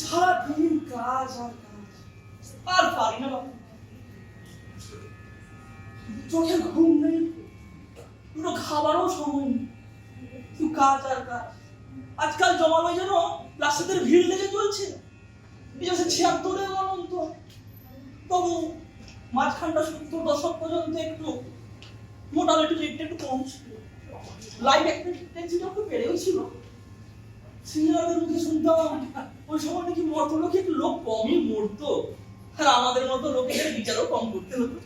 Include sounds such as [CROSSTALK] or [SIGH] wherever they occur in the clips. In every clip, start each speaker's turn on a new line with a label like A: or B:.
A: সারাদিন কাজ আর কাজ। আর পারি না বাবু চোখে ঘুম নেই। দুটো খাবারও সময় নেই। কাজ আর কাজ। আজকাল জমানো যেন রাস্তাদের ভিড় লেগে চলছে। যে ছিয়াত্তরের অনন্ত তবু মাঝখানটা সত্তর দশক পর্যন্ত একটু মোটামুটি রেটটা একটু কম ছিল। লাইফ এক্সপেক্টেন্সিটা একটু বেড়েও ছিল। সিনিয়রদের মুখে শুনতাম, ওই সময় নাকি মরতো লোকে, একটু লোক কমই মরতো। আর আমাদের মতো লোকেদের বিচারও কম করতে হতো।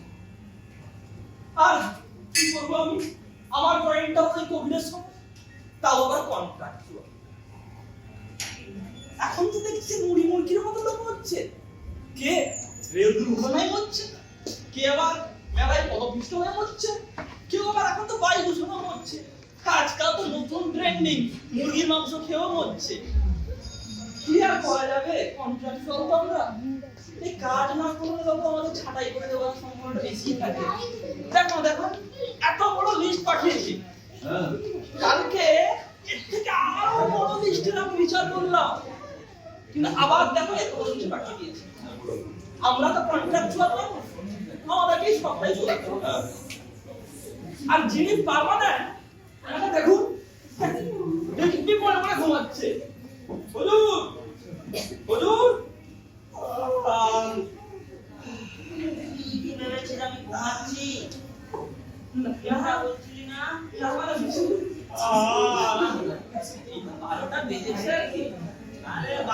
A: আর কি করব আমি? আমার পয়েন্টটা হচ্ছে কোভিডের সময়, তাও আবার কন্ট্রাক্ট এখন তো দেখছি মুড়ি মুরগির মতো লোক হচ্ছে। কে? রেল দুর্ঘটনায় মরছে কে আবার মেলায় পদপিষ্ট হয়ে মরছে কেউ আবার এখন তো বায়ু দূষণও মরছে আজকাল তো নতুন ট্রেন্ডিং মুরগির মাংস খেয়েও মরছে কি আর করা যাবে? কন্ট্রাক্টুয়াল তো আমরা। এই কাজ না করলে তখন আমাদের ছাঁটাই করে দেওয়ার সম্ভাবনাটা বেশি থাকে। দেখো দেখো এত বড় লিস্ট পাঠিয়েছি। কালকে এর থেকে আরও বড় লিস্টের আমি বিচার করলাম। কিন্তু আবার দেখো এত লিস্ট পাঠিয়ে দিয়েছি আমরা তো কন্ট্রাক্টুয়াল মানুষ আমাদেরকেই সবটাই হবে আর যিনি পারমানেন্ট এটা দেখুন দেখবি মনে মনে ঘুমাচ্ছে হুজুর হুজুর
B: কি আমি ঘুমাচ্ছি কথা বলছিলি না
A: তারপরে বিছু- আহ, এই বারোটা বেজেছে আর কি
B: আরে বারোটা তো বেজে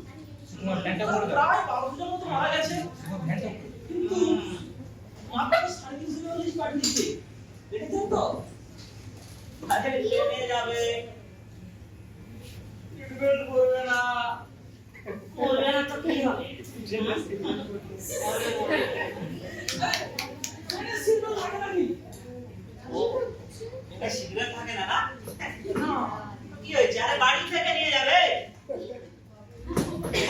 A: বুঝলেন হুজুর প্রায় বারো জনের মতো মারা গেছে। কিন্তু মাত্র সাড়ে তিনশো জন লিস্ট পাঠিয়েছে দেখেছেন তো?
B: আরে ট্রেনে যাবে? টিকিট করবে না। করবে না তো কি হবে?
A: সিগন্যাল থাকে নাকি
B: ও এটা সিগন্যাল থাকে না? না। কি হয়েছে? আরে বাড়ি থেকে নিয়ে যাবে?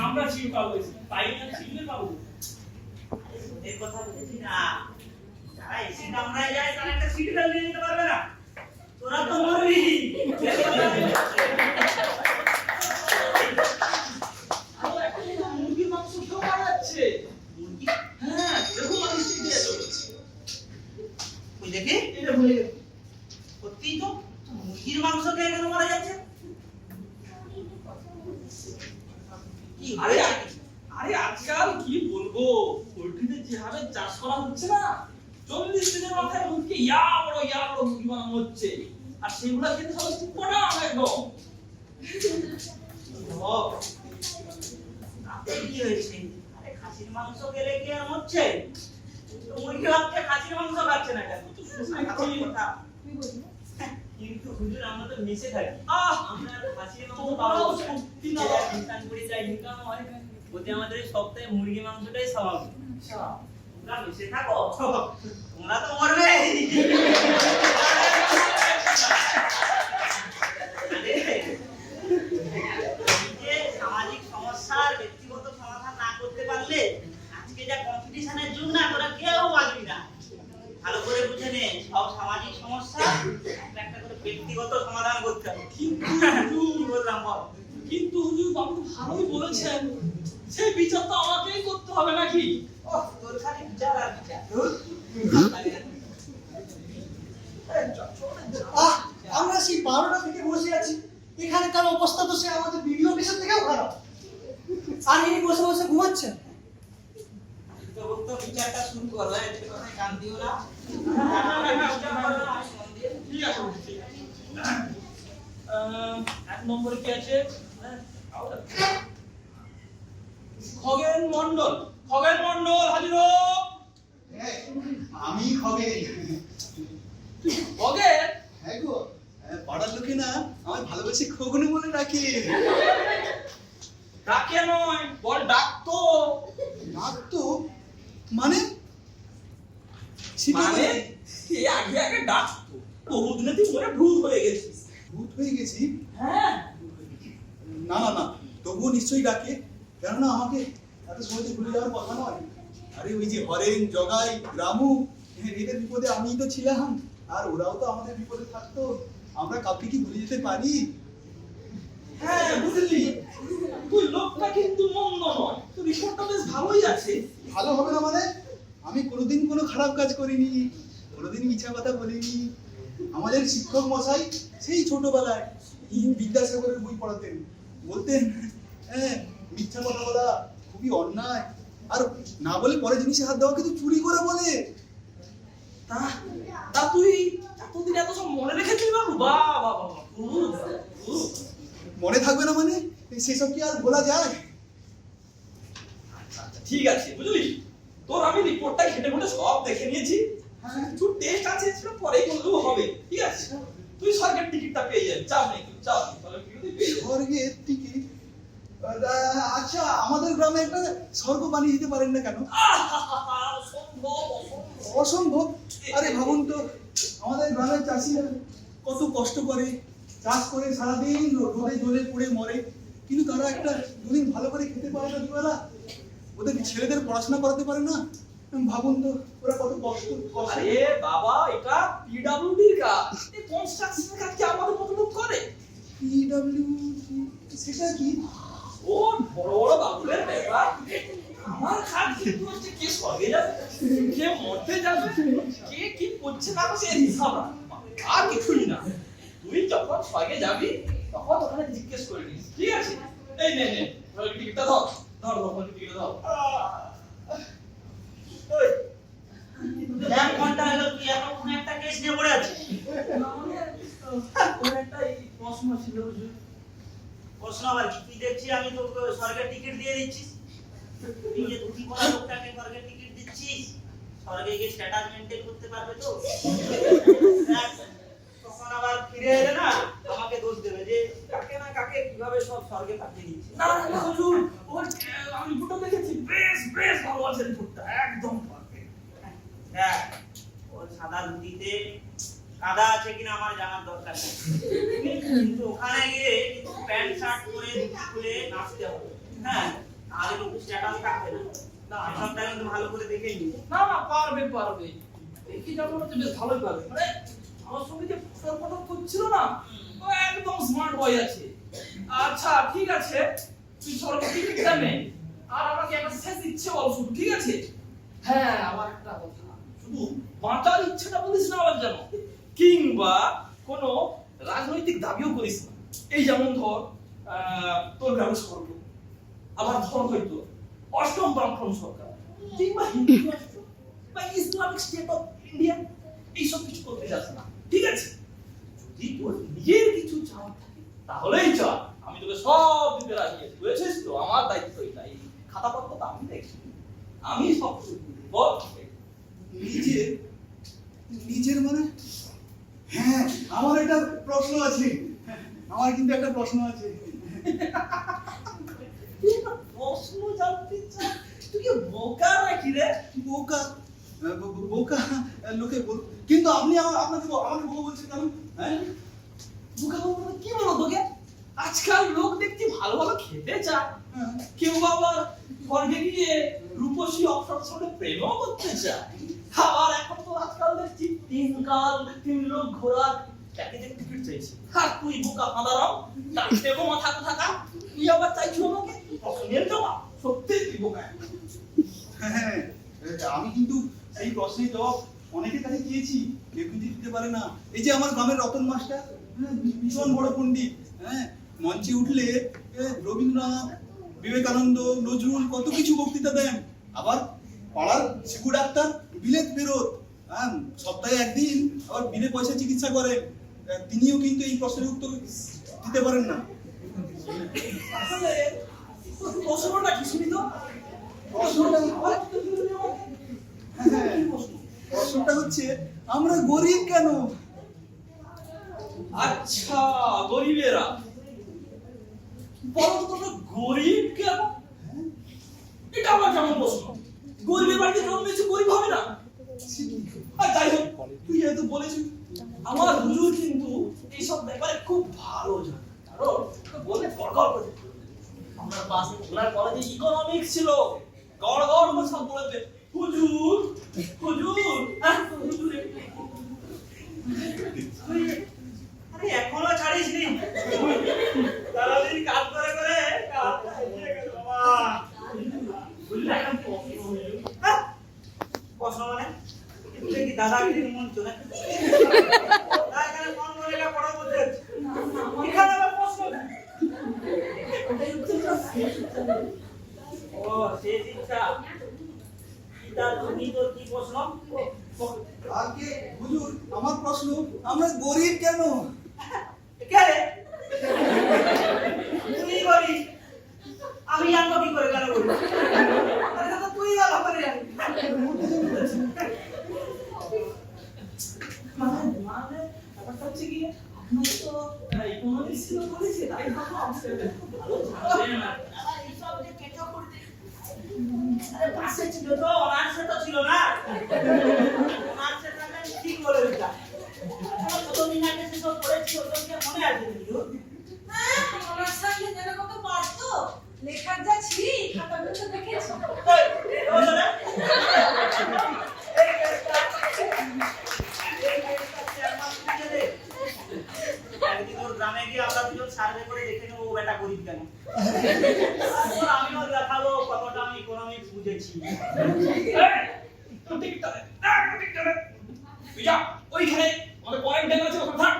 C: আমরা সিট পাবো পাই না সিটে পাবো
B: এই কথা বলেছি না। যারা এসি কামরায় যায় তারা একটা নিয়ে যেতে পারবে না। তোরা তো মরবি।
A: আরও মুরগির মাংস খেয়ে মারা যাচ্ছে
B: মুরগি?
A: হ্যাঁ মানুষ
B: ওই দেখি?
A: এটা ভুলে গেছি।
B: সত্যি তো মুরগির মাংস খেয়ে কেন মারা যাচ্ছে?
A: আরে আরে আজকাল কি বলব? পোল্ট্রিতে যেভাবে চাষ করা হচ্ছে না চল্লিশ দিনের মাথায় মুরগি ইয়া বড় ইয়া বড় মুরগি বানানো হচ্ছে। আর সেগুলো খেতে সবাই পড়া একদম
B: তাতে কি হয়েছে? আরে খাসির মাংস খেলে কি আর হচ্ছে? তো মুরগি ভাবছে খাসির মাংস খাচ্ছে না কেন? কথা কিন্তু হুজুর আমরা তো মিশে থাকি। আমরা খাসির মাংস পাবো।
A: সত্যি না
B: ইনকাম করে যাই ইনকাম হয়। ওতে আমাদের সপ্তাহে মুরগি মাংসটাই স্বাভাবিক তোমরা মিশে থাকো। তোমরা তো মরবে। সামাজিক সমস্যার ব্যক্তিগত সমাধান না করতে পারলে আজকে যা কম্পিটিশনের যুগ না তোরা কেউ না। ভালো করে বুঝে নে সব সামাজিক সমস্যা ব্যক্তিগত সমাধান করতে হবে।
A: কিন্তু [LAUGHS]
B: বললাম বল?
A: কিন্তু হুজুর বাবু ভালোই বলেছেন। সেই বিচার তো আমাকেই করতে হবে নাকি?
B: আমরা সেই বারোটা থেকে বসে আছি।
D: এখানকার অবস্থা তো সে আমাদের ভিডিও অফিসের থেকেও খারাপ। আর ইনি বসে বসে ঘুমাচ্ছেন
B: বিচারটা শুরু করো এর কথায়
A: ঠিক আছে। এক নম্বরে কি আছে? খগেন মন্ডল খগেন মন্ডল হাজির
D: আমি খগে?
A: খগেন
D: হ্যাঁ গো পাড়ার লোকে না আমার ভালোবেসে খগনু বলে ডাকে।
A: ডাকে নয় বল ডাকতো
D: ডাক তো। মানে? সেটা
A: মানে? আগে আগে ডাকতো। বহুদিনে তুই মনে ভূত হয়ে গেছিস
D: ভূত হয়ে গেছি।
A: হ্যাঁ।
D: না না না তবুও নিশ্চয়ই ডাকে। কেননা আমাকে এত সহজে ভুলে যাওয়ার কথা নয়। আরে ওই যে হরেন জগাই রামু এদের বিপদে আমিই তো ছিলাম। আর ওরাও তো আমাদের বিপদে থাকতো। আমরা কাউকে কি ভুলে যেতে পারি?
A: হ্যাঁ বুঝলি। তুই লোকটা কিন্তু মন্দ নয়। তোর রিপোর্টটা বেশ ভালোই আছে।
D: ভালো হবে না মানে? আমি কোনোদিন কোনো খারাপ কাজ করিনি। কোনোদিন মিছা কথা বলিনি। আমাদের শিক্ষক মশাই সেই ছোটবেলায় বিদ্যাসাগরের বই পড়াতেন। বলতেন হ্যাঁ মিথ্যা কথা বলা খুবই অন্যায়। আর না বলে পরে জিনিসে হাত দেওয়া কিন্তু চুরি করে বলে।
A: তা তা তুই এতদিন এত সব মনে রেখেছিস বাবু? খুব।
D: মনে থাকবে না মানে? সেসব কি আর বলা যায়?
A: আচ্ছা, ঠিক আছে বুঝলি? তোর আমি রিপোর্টটা ঘেটে ঘুটে সব দেখে নিয়েছি।
D: হ্যাঁ।
A: কিছু টেস্ট আছে সেটা পরে করলেও হবে ঠিক আছে? তুই সরকার টিকিটটা পেয়ে যাবি। চাপ নেই তুই চাপ
D: স্বর্গের টিকিট? আচ্ছা আমাদের গ্রামে একটা স্বর্গ বানিয়ে দিতে পারেন না কেন?
A: অসম্ভব,
D: আরে ভাবুন তো আমাদের গ্রামের চাষিরা কত কষ্ট করে চাষ করে সারাদিন রোদে জলে পড়ে মরে। কিন্তু তারা একটা দুদিন ভালো করে খেতে পারে না দুবেলা। ওদের ছেলেদের পড়াশোনা করাতে পারে না? ভাবুন তো ওরা কত কষ্ট
A: আরে বাবা এটা পিডব্লিউডির কাজ। এই কনস্ট্রাকশনের কাজ কি আমাদের মতো লোক করে
D: পিডব্লিউ সেটা কি?
A: ও বড় বড় বাবুলের ব্যাপার। আমার কাজ কিন্তু হচ্ছে কে স্বর্গে যাবে কে মরতে যাবে কে কি করছে না করছে এর হিসাব। আর কিছুই না। তুই যখন স্বর্গে যাবি তখন ওখানে জিজ্ঞেস করে নিস। ঠিক আছে? এই নে নে টিকিটটা ধর ধর ধর টিকিটটা ধর
B: এক ঘণ্টা হলো তুই এতক্ষণ একটা কেস নিয়ে পড়ে আছিস?
A: ওর একটা প্রশ্ন ছিল
B: প্রশ্ন আবার কি? তুই দেখছি আমি তোকে স্বর্গের টিকিট দিয়ে দিচ্ছিস। তুই যে ধুতি পরা লোকটাকে স্বর্গের টিকিট দিচ্ছিস। স্বর্গে গিয়ে স্ট্যাটাস মেনটেন করতে পারবে তো? তখন আবার ফিরে এলে না আমাকে দোষ দেবে যে কাকে না কাকে কীভাবে সব স্বর্গে পাঠিয়ে দিচ্ছে।
A: না না হুজুর আমি দেখেছি। বেশ বেশ ভালো আছে রিপোর্টটা একদম পারফেক্ট
B: দেখ ওর সাদা ধুতিতে কাদা আছে কিনা আমার জানার দরকার নেই। কিন্তু ওখানে গিয়ে কিন্তু প্যান্ট, শার্ট পরে খুলে নাচতে হবে। হ্যাঁ তাহলে লোক স্ট্যাটাস থাকবে না। না
A: পারবে পারবে। ভালোই পারবে। করছিল না, ও একদম স্মার্ট বয় আছে। আচ্ছা ঠিক আছে। তুই সরকার শেষ ইচ্ছে বল শুধু, ঠিক আছে? হ্যাঁ আমার একটা কথা। শুধু বাঁচার ইচ্ছেটা বলিস না আবার যেন। কিংবা কোনো রাজনৈতিক দাবিও করিস না। এই যেমন ধর তোর গ্রামে স্বর্গ আবার ধর হয়তো অষ্টম বামফ্রম সরকার। কিংবা হিন্দু রাষ্ট্র বা ইসলামিক স্টেট অফ ইন্ডিয়া এইসব কিছু করতে যাস না। ঠিক আছে? যদি তোর নিজের কিছু চাওয়ার থাকে, তাহলেই চল। আমি তোকে সব দিতে রাজি আছি, বুঝেছিস তো? আমার দায়িত্ব এটা এই খাতাপত্র তো আমি দেখি। আমি সব
D: নিজের মানে? হ্যাঁ আমার একটা প্রশ্ন আছে। আমার কিন্তু একটা প্রশ্ন আছে।
A: প্রশ্ন জানতে চাস? তুই কি বোকা নাকি রে?
D: বোকা? বোকা? লোকে বল কিন্তু আপনি আমার আপনাকে আমাকে বোকা বলছেন কেন? হ্যাঁ?
A: বোকা বলতে কি বলো তোকে? আজকাল লোক দেখছি ভালো ভালো খেতে চায়।
D: হ্যাঁ।
A: কেউ আবার রূপসী অপসরের সঙ্গে প্রেমও করতে চায়। আবার এখন তো আজকাল দেখছি তিন কাল তিন লোক ঘোরার টিকিট চাইছে। তুই বোকা তার মাথা তুই আবার আমাকে? সত্যি তুই বোকা।
D: হ্যাঁ আমি কিন্তু এই প্রশ্নের জবাব অনেকের কাছে চেয়েছি কেউ দিতে পারে না। এই যে আমার গ্রামের রতন মাস্টার হ্যাঁ, ভীষণ বড় পণ্ডিত হ্যাঁ মঞ্চে উঠলে এ, রবীন্দ্রনাথ বিবেকানন্দ নজরুল কত কিছু বক্তৃতা দেন। আবার পাড়ার শিশু ডাক্তার বিলেত বেরোত। হ্যাঁ সপ্তাহে একদিন আবার বিনে পয়সা চিকিৎসা করেন। তিনিও কিন্তু এই প্রশ্নের উত্তর দিতে পারেন না।
A: প্রশ্নটা কি শুনি তো
D: হ্যাঁ, প্রশ্নটা হচ্ছে আমরা গরিব কেন?
A: আচ্ছা গরিবেরা। বলো তোমরা গরিব কেন এটা আমার কেমন প্রশ্ন? গরিবের বাড়িতে জন্মেছে গরিব হবে না? আর যাই হোক তুই যেহেতু বলেছিস আমার হুজুর কিন্তু এইসব ব্যাপারে খুব ভালো জানে। কারণ বলে গড়গড় করে। আমরা পাশে ওনার কলেজে ইকোনমিক্স ছিল। গড় গড় করে সব বলেছে হুজুর হুজুর আহ, হুজুর
B: আরে এখনও ছাড়িস নি সারাদিন কাজ করে করে কাজ হারিয়ে গেল বাবা
A: বুঝলে একটা প্রশ্ন হলো।
B: হ্যাঁ? প্রশ্ন মানে এটা কি দাদাগিরির মঞ্চ নাকি তা এখানে কোন মহিলা পড়া বলতে এখানে আবার প্রশ্ন ও শেষ ইচ্ছা তা তুমি তোর কি প্রশ্ন
D: আগে হুজুর আমার প্রশ্ন আমরা গরিব কেন
B: কে রে তুই বলি আমি জানব কি করে কেন বলি আরে তো তুই ভালো করে জানিস
A: মানে মানে ব্যাপারটা হচ্ছে কি আপনার তো ইকোনমিক্স ছিল কলেজে তাই ভাবলাম আপনাদের খুব ভালো জানেন আর কি।
B: আরে এইসব যে কেটো করতে আরে পাশে ছিল তো অনার্সে তো ছিল না অনার্সে থাকলে আমি ঠিক বলে দিতাম আরে কতদিন আগে সেসব পড়েছি ওগুলো কি আর মনে আছে নাকি
E: আমার সঙ্গে যেন কত পারতো লেখার যা ছি খাতাগুলো তো দেখেছ
B: এই, ওই শোনে। এই কেসটা এই কেসটা চেয়ারম্যান লিখে দে। একদিন ওর গ্রামে গিয়ে আমরা দুজন সার্ভে করে দেখে নেব ও বেটা গরিব কেন তারপর আমিও দেখাবো কতটা আমি ইকোনমিক্স বুঝেছি
A: এই, তো টিকিটটা দে। এই, তো টিকিটটা দে। তুই যা, ওইখানে আমাদের পয়েন্ট দেওয়া আছে ওখানে থাক।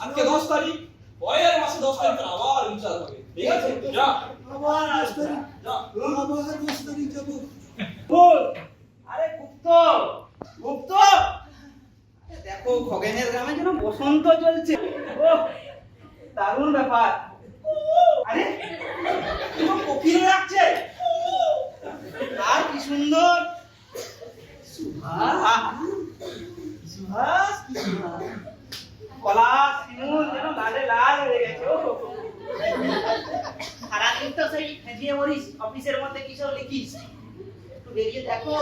A: আজকে দশ তারিখ পরের মাসে দশ তারিখ তোর আবার রিচার্জ হবে। ঠিক আছে? যা।
D: আবার দশ তারিখ।
A: যা।
D: আবার দশ তারিখ যাব।
B: বল আরে গুপ্ত! গুপ্ত! আরে দেখো খগেনের গ্রামে যেন বসন্ত চলছে। ও দারুণ ব্যাপার। আরে এরকম কোকিল লাগছে আর কি সুন্দর। কলা শিমুল যেন লালে লাল হয়ে গেছে সারাদিন তো সেই ফেঁজিয়ে মরিস অফিসের মধ্যে কি লিখিস একটু বেরিয়ে দেখো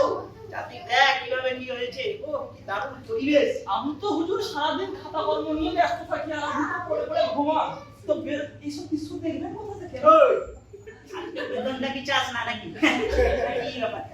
B: চারদিক দেখ কীভাবে কি হয়েছে ও কি দারুণ পরিবেশ
A: আমি তো হুজুর সারাদিন খাতা কর্ম নিয়ে ব্যস্ত থাকি আর আমি তো পড়ে পড়ে ঘুমান তো বের এইসব কিছু দেখবেন কোথা থেকে
B: ওই, বেতনটা কি চাস না নাকি কি ব্যাপারটা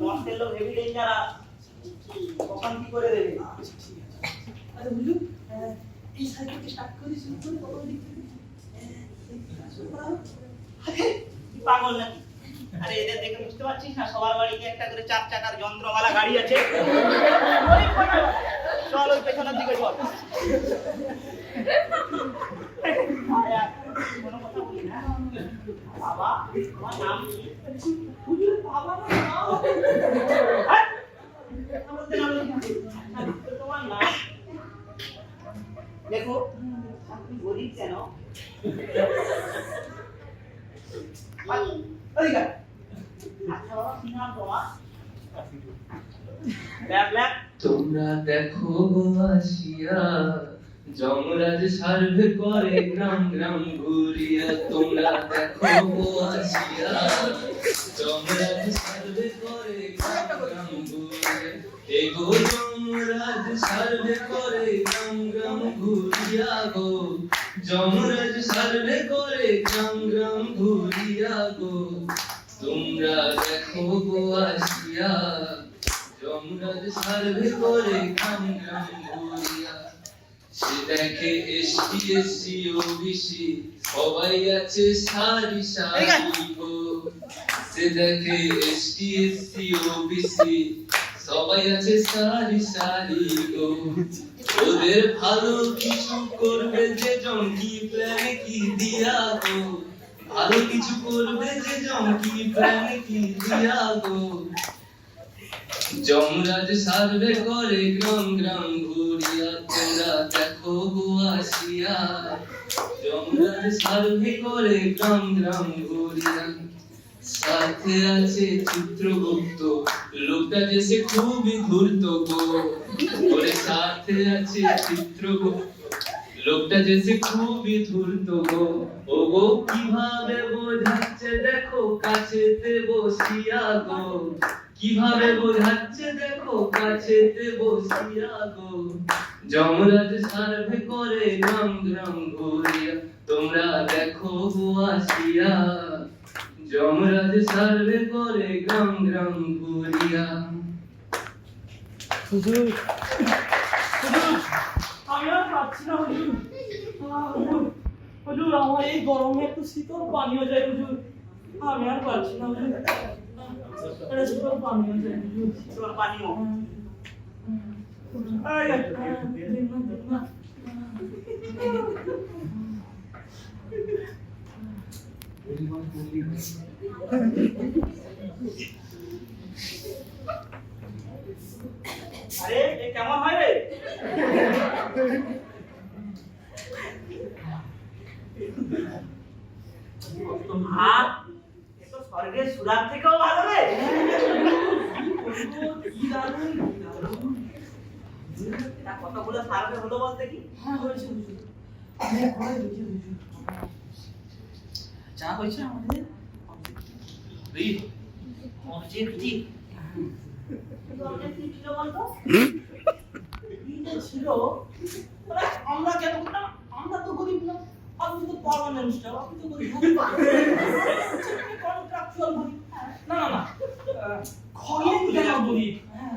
B: মস্তের লোক হেভি ডেঞ্জারাস কখন কি করে দেবে?
A: আচ্ছা হুজুর আহ, এই সাইকেলকে স্টার্ট করে শুরু করে দিক থেকে
B: তুই পাগল নাকি? আরে এদের দেখে বুঝতে পারছিস না সবার বাড়িতে একটা করে চার চাকার যন্ত্রমালা গাড়ি আছে। চল ওই পেছনের দিকে চল আরে, আর কোনো কথা বলি না। বাবা তোমার নাম কি
A: হুজুর বাবা না মা হবে।
B: হ্যাঁ? কথা বলতে না বলতে না। তো তোমার নাম দেখো আপনি গরিব কেন ওদিকে আয়। আচ্ছা বাবা কি নাম তোমার ল্যাব ল্যাব
F: তোমরা দেখো আসিয়া যমরাজ সার্ভে করে গ্রাম গ্রাম ঘুরিয়া। তোমরা দেখো আসিয়া যমরাজ সার্ভে করে গ্রাম গ্রাম ঘুরিয়া। এগো যমরাজ সার্ভে করে গ্রাম গ্রাম ঘুরিয়া গো। যমরাজ সার্ভে করে গ্রাম গ্রাম ঘুরিয়া গো। তোমরা দেখো আসিয়া যমরাজ সার্ভে করে ঘুরিয়া সে দেখে এসটি এসসি ওবিসি সবাই আছে সারি সারি সে দেখে এসটি এসসি ওবিসি সবাই আছে সারি সারি গো। ওদের ভালো কিছু করবে যে জঙ্গি প্ল্যান কি দিয়া গো? ভালো কিছু করবে যে জঙ্গি প্ল্যান কি দিয়া গো? যমরাজ সার্ভে করে গ্রাম গ্রাম ঘুরিয়া, তোমরা দেখো গো আসিয়া। যমরাজ সার্ভে করে গ্রাম গ্রাম ঘুরিয়া, সাথে আছে চিত্রগুপ্ত। লোকটা যে সে খুবই ধূর্ত গো। ওরে সাথে আছে চিত্রগুপ্ত। লোকটা যে সে খুবই ধূর্ত গো। ও গো কীভাবে বোঝাচ্ছে? দেখো, কাছেতে বসিয়া গো। কীভাবে বোঝাচ্ছে দেখো কাছেতে বসিয়া গো। যমরাজ সার্ভে করে গ্রাম গ্রাম ঘুরিয়া তোমরা দেখো আসিয়া। যমরাজ সার্ভে করে গ্রাম গ্রাম ঘুরিয়া।
A: আমি আর পাচ্ছি না হুজুর। হুজুর আমার এই গরমে একটু শীতল পানীয় চাই হুজুর। আমি আর পাচ্ছি না হুজুর। এটা শীতল পানীয় চাই হুজুর
B: তোর পানিও
A: আয়, আয়, আয়, দিন না, দিন না।
B: আরে এ কেমন হয় রে আর এ তো স্বর্গের সুরার থেকেও ভালো রে। কতগুলো হলো বলতে কি?
A: হ্যাঁ। যা হয়েছে আমাদের।
B: ছিল
A: আমরা কেন আমরা তো গরিব না। আপনি তো পার্মানেন্ট আপনি তো গরিব কন্ট্রাকচুয়াল গরিব না না না আহ, খগেন কেন গরিব হ্যাঁ।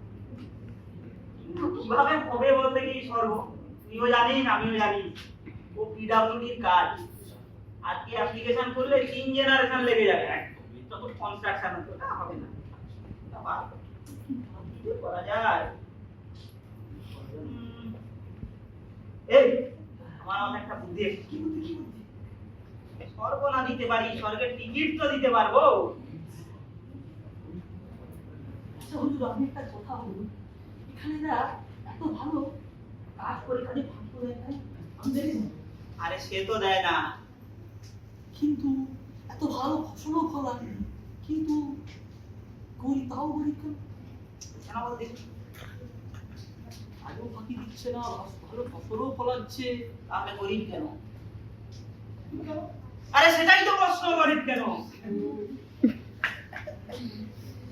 B: কীভাবে হবে বলতে কি স্বর্গ তুইও জানিস, আমিও জানি ও পিডাব্লিউডির কাজ। আজকে অ্যাপ্লিকেশন করলে তিন জেনারেশন লেগে যাবে? এটা তো কনস্ট্রাকশন হতো না হবে না। করা যায়? এই, আমার আমার একটা বুদ্ধি কি বুদ্ধি কি বুদ্ধি? স্বর্গ না দিতে পারি, স্বর্গের টিকিট তো দিতে পারব।
A: আচ্ছা হুজুর, আপনি একটা কথা বলুন। এখানে না এত ভালো কাজ করে কাজে ভাগ দেয় আমি দেখি
B: আরে সে তো দেয় না।
A: কিন্তু এত ভালো ফসলও ফলান কিন্তু গরিব তাও গরিব কেন
B: দেখি।
A: আগেও ফাঁকি দিচ্ছে না ভালো ফসলও ফলাচ্ছে।
B: তাহলে গরিব কেন? আরে সেটাই তো প্রশ্ন গরিব কেন?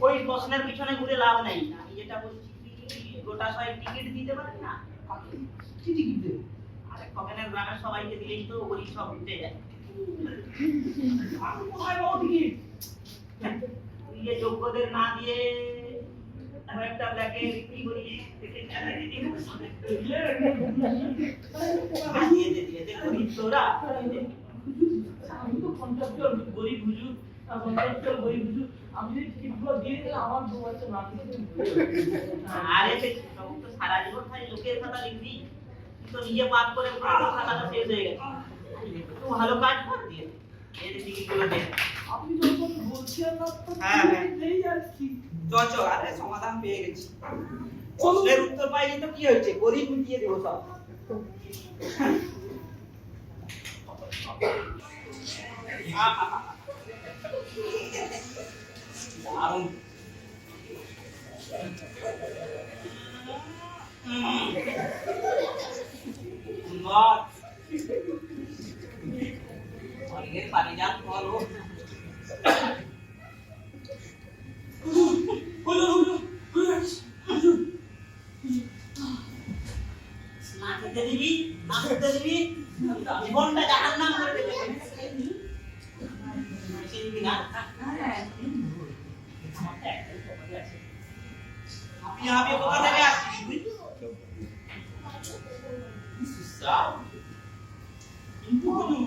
B: ওই প্রশ্নের পিছনে ঘুরে লাভ নেই। আমি যেটা বলছি গোটা ছয় টিকিট দিতে পারবি না?
A: কি টিকিট দেবে?
B: আরে খগেনের গ্রামের সবাইকে দিলেই তো গরিব সব উঠে যায়।
A: আমি কোথায় পাবো টিকিট?
B: তুই যে যোগ্যদের না দিয়ে একটা ব্ল্যাকে বিক্রি করিস দিয়ে দে দিয়ে গরিব তোরা
A: আমি তো কন্ট্রাক্টর গরিব হুজুর কন্ট্রাক্টর গরিব হুজুর। আমি যদি টিকিটগুলো দিয়ে দিলে আমার দু বছর না
B: আরে তো সারা জীবন খালি লোকের খাতা লিখবি। তো নিজে পাস করে পুরো খাতাটা শেষ হয়ে গেছে। একটু ভালো কাজ কর দিয়ে। দে। দিয়ে দে দে
A: আপনি যখন বলছেন না তো
B: হ্যাঁ, হ্যাঁ।
A: এই
B: চ চ আরে সমাধান পেয়ে গেছি। প্রশ্নের উত্তর পাইনি তো কি হয়েছে? গরিব মিটিয়ে দেবো সব। [LAUGHS] দারুণ সুন্দর অনেকের পারিজাত ফল ও। না খেতে দিবি না খেতে দিবি জীবনটা জাহান্নাম করে দেবে মেশিন দিবি না আপনি আপনি কোথা থেকে আসছিস তুই
A: কিন্তু হলো,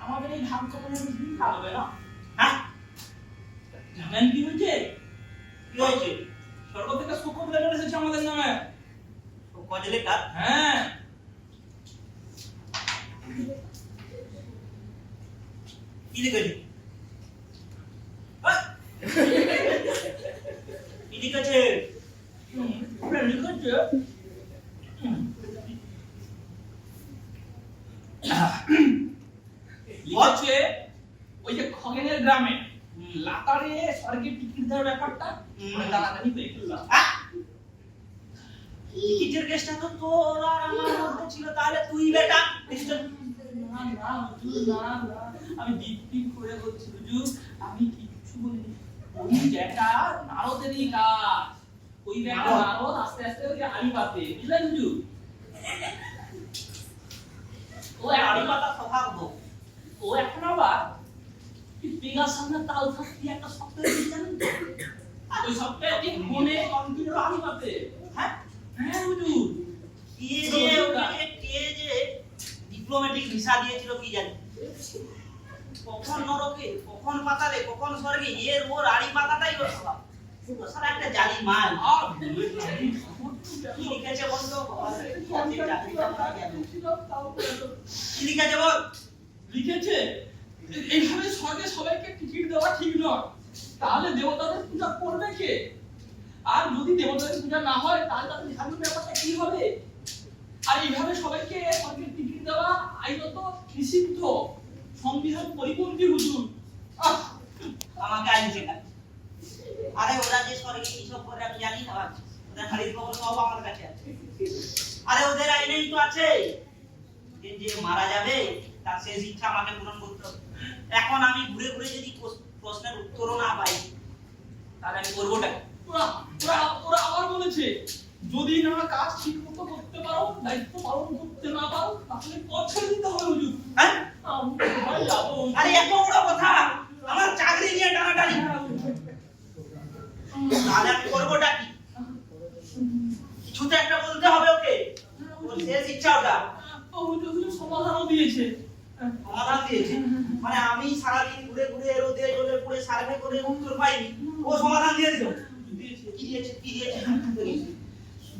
A: আমাদের এই ধান কাপড়ের দিন খাবে না
B: হ্যাঁ
A: জানেন কি হয়েছে
B: কি হয়েছে
A: স্বর্গ থেকে শুকর লেটার এসেছে আমাদের নামে
B: কজলে কাজ
A: হ্যাঁ
B: কি লিখেছে কি লিখেছে
A: হুম, ওরা লিখেছে ওই যে খগেনের গ্রামে লাতারে স্বর্গের টিকিট দেওয়ার ব্যাপারটা করে ফেললাম
B: আহ! লিখিতের কেসটা তো তোর আর আমার মধ্যে ছিল তাহলে তুই বেটা
A: না না না না। আমি দিব্যি করে বলছি হুজুর আমি কিচ্ছু বলিনি। ওই যেটা নারদেরই কাজ। ওই?
B: নারদ
A: আস্তে আস্তে ওই পাতে বুঝলেন ও
B: পাতা স্বভাব
A: ও এখন আবার পেগার সামনে তাল থাকতে একটা জানেন? ওই ঠিক ফোনে কম্পিউটার পাতে।
B: হ্যাঁ?
A: হ্যাঁ
B: কে যে ওকে কে যে ডিপ্লোম্যাটিক ভিসা দিয়েছিল কি জানি। কখন নরকে কখন পাতালে কখন স্বর্গে এর ওর আড়ি পাতাটাই ওর স্বভাব। সারা একটা জালি মাল।
A: আর
B: কি লিখেছে বলতো? কি লিখেছে বল?
A: লিখেছে এইভাবে স্বর্গে সবাইকে টিকিট দেওয়া ঠিক নয়। তাহলে দেবতাদের পূজা করবে কে? আর যদি দেবতাদের পূজা না হয় তাহলে তাদের ধার্মিক ব্যাপারটা কি হবে? আর এইভাবে সবাইকে স্বর্গের টিকিট দেওয়া আইনত নিষিদ্ধ। সংবিধান পরিপন্থী হুজুর।
B: আমাকে আইন শেখায় আরে ওরা যে করে আমি জানি না। সব আমার কাছে আছে। আরে ওদের আইনেই তো আছে। যে যে মারা যাবে, তার শেষ ইচ্ছা আমাকে পূরণ করতে হবে। এখন আমি ঘুরে ঘুরে যদি প্রশ- প্রশ্নের উত্তরও না পাই, তাহলে আমি করবোটা কি?
A: ওরা ওরা ওরা আবার বলেছে যদি না কাজ ঠিক মতো করতে পারো দায়িত্ব পালন করতে না পারো তাহলে পথ ছেড়ে দিতে হবে হুজুর
B: হ্যাঁ
A: আমি কোথায় যাব
B: আরে এত বড় কথা আমার চাকরি নিয়ে টানাটানি তাহলে আমি করবোটা কি কিছু তো একটা বলতে হবে ওকে ওর শেষ ইচ্ছা ওটা
A: ও হুজুর হুজুর সমাধানও দিয়েছে
B: সমাধান দিয়েছে মানে আমি সারাদিন ঘুরে ঘুরে রোদে জলে পড়ে সার্ভে করে উত্তর পাইনি ও সমাধান দিয়ে দিল
A: দিয়েছে
B: কি দিয়েছে কি দিয়েছে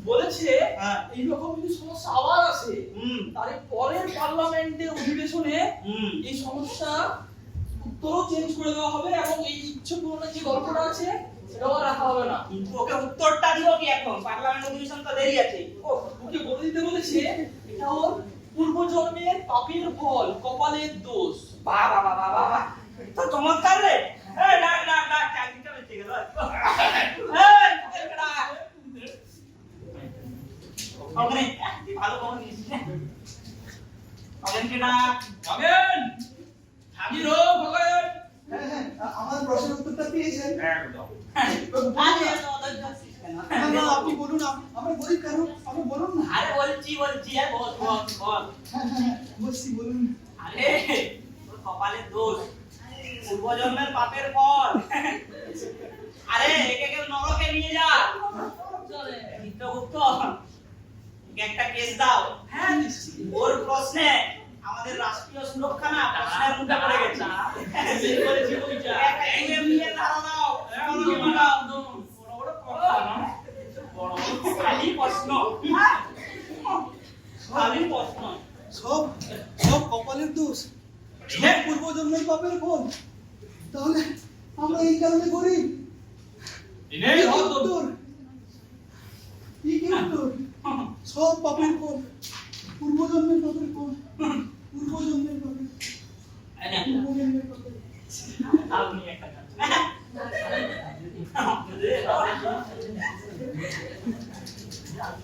A: বলেছে
B: হ্যাঁ।
A: এইরকম যদি সমস্যা আবার আসে
B: হুম
A: তাহলে পরের পার্লামেন্টের অধিবেশনে
B: হুম
A: এই সমস্যা উত্তরও চেঞ্জ করে দেওয়া হবে এবং এই ইচ্ছে পূরণের যে গল্পটা আছে সেটাও রাখা হবে না।
B: ওকে উত্তরটা দিব কি এখন? পার্লামেন্ট অধিবেশন তো দেরি আছে।
A: ওকে বলে দিতে বলেছে এটা ওর পূর্বজন্মের পাপের ফল কপালের দোষ।
B: বাহ বাহ বাহ বাহ বাহ তো চমৎকার রে। এই ডাক ডাক ডাক চাকরিটা বেঁচে গেল। ওখানে ভালো খবর দিয়েছিস না? ওদেরকে ডাক।
A: যাবেন হাজির হো ভগবান?
D: হ্যাঁ হ্যাঁ আমার প্রশ্নের উত্তরটা পেয়েছেন।
A: একদম।
B: আরে এত অধৈর্য আছিস কেন?
D: না না আপনি বলুন আপ- আপনি কেন? আপনি বলুন না।
B: আরে বলছি বলছি হ্যাঁ বল বল বল।
D: বলছি বলুন।
B: আরে তোর কপালের দোষ। পূর্বজন্মের পাপের ফল আরে একে কেউ নরকে নিয়ে যা।
A: চলে।
B: চিত্রগুপ্ত একটা কেস দাও।
A: হ্যাঁ
B: ওর প্রশ্নে আমাদের রাষ্ট্রীয় সুরক্ষা না প্রশ্নের মধ্যে পড়ে গেছে।
A: বের করেছি ওইটা
B: একটা ইএম নিয়ে ধারা দাও
A: একদম একদম বড় বড় কথা না? বড় বড়
B: খালি প্রশ্ন। খালি প্রশ্ন।
D: সব সব কপালের দোষ। সব পূর্বজন্মের পাপের ফল। তাহলে আমরা এই কারণে গরিব?
A: এই
D: কি
A: হতো।
D: উত্তর। কি কি উত্তর? সব পাপের ফল। পূর্বজন্মের পাপের ফল। পূর্বজন্মের কথা পূর্বজন্মের কথা আপনি একটা